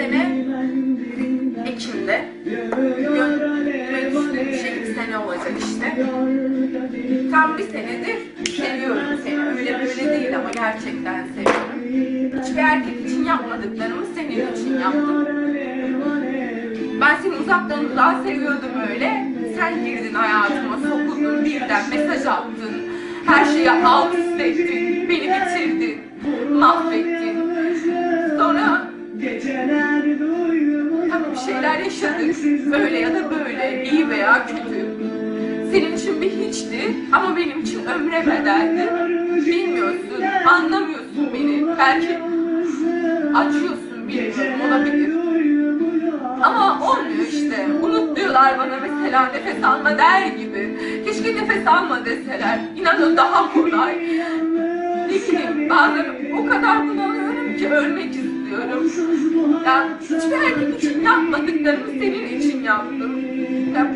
sene Ekim'de görmek istediğim şey bir sene olacak işte. Tam bir senedir seviyorum seni. Öyle böyle değil ama gerçekten seviyorum. Hiçbir erkek için yapmadıklarımı senin için yaptım. Ben seni uzaktan uzağa seviyordum öyle. Sen girdin hayatıma, sokuldun birden, mesaj attın. Her şeyi alt üst ettin, beni bitirdin, mahvettin. Sonra yaşadık. Böyle ya da böyle, iyi veya kötü. Senin için bir hiçti ama benim için ömre bedeldi. Bilmiyorsun, anlamıyorsun beni. Belki acıyorsun, bilmiyorum, olabilir. Ama olmuyor işte. Unut diyorlar bana mesela nefes alma der gibi. Keşke nefes alma deseler. İnanın daha kolay. Ne bileyim bazen o kadar bunalıyorum ki ölmek istiyorum. Ya hiçbir erkek için yapmadıklarımı senin için yaptım. Ya,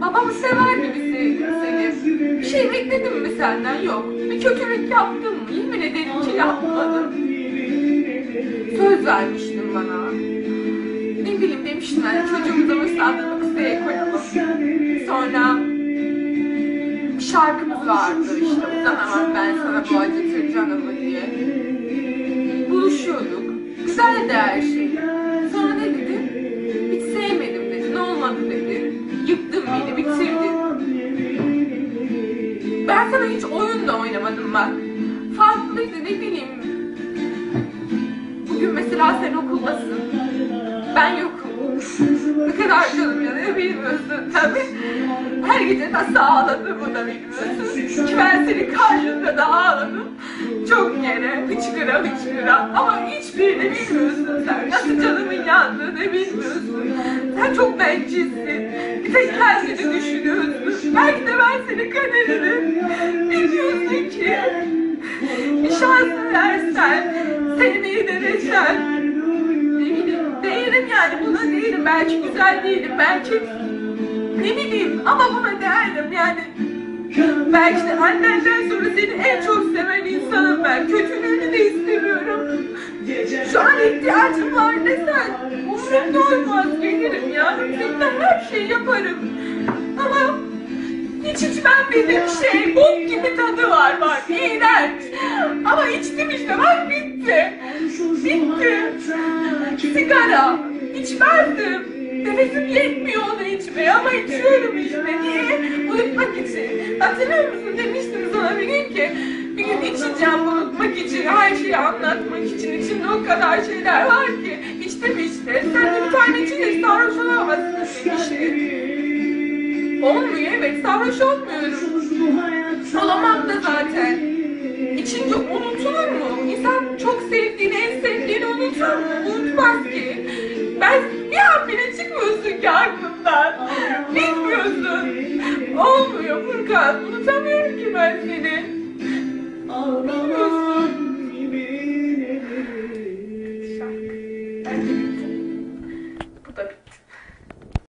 babamı sever gibi sevdim seni. Bir şey bekledim mi senden? Yok. Bir kötülük yaptım mı? Yemin ederim ki yapmadım. Söz vermiştin bana. Ne bileyim demiştin hani çocuğumuza mesela bir kısaya koyalım. Sonra şarkımız vardı işte uzanamam ben sana bu acıtır canımı diye. Güzeldi her şey. Sonra ne dedi? Hiç sevmedim dedi. Ne olmadı dedi. Yıktın beni, bitirdin. Ben sana hiç oyun da oynamadım bak. Farklıydı ne bileyim. Bugün mesela sen okuldasın. Ben yokum. Ne kadar canım yanıyor bilmiyorsun tabii. Her gece nasıl ağladığımı da bilmiyorsun. Ki ben senin karşında da ağladım. Çok yere, hıçkıra hıçkıra. Ama hiçbirini bilmiyorsun sen. Nasıl canımın yandığını bilmiyorsun. Sen çok bencilsin. Bir tek kendini düşünüyorsun. Belki de ben senin kaderini bilmiyorsun ki. Bir şans versen, değilim. Belki güzel değilim, belki ne bileyim ama buna değilim yani. Belki de annenden sonra seni en çok seven insanım ben. Kötülüğünü de istemiyorum. Şu an ihtiyacım var desen umurumda olmaz gelirim ya. Seninle her şeyi yaparım. Bildiğim şey bok gibi tadı var bak iğrenç. Ama içtim işte bak bitti. Bitti. Sigara. İçmezdim. Nefesim yetmiyor onu içmeye ama içiyorum işte. Niye? Unutmak için. Hatırlıyor musun demiştim sana bir gün ki bir gün içeceğim unutmak için, her şeyi anlatmak için. İçinde o kadar şeyler var ki. Olmuyor evet sarhoş olmuyorum. Olamam da zaten. İçince unutulur mu? İnsan çok sevdiğini, en sevdiğini unutur mu? Unutmaz ki. Ben bir an bile çıkmıyorsun ki aklımdan. Bilmiyorsun. Olmuyor Furkan. Unutamıyorum ki ben seni. Bilmiyorsun.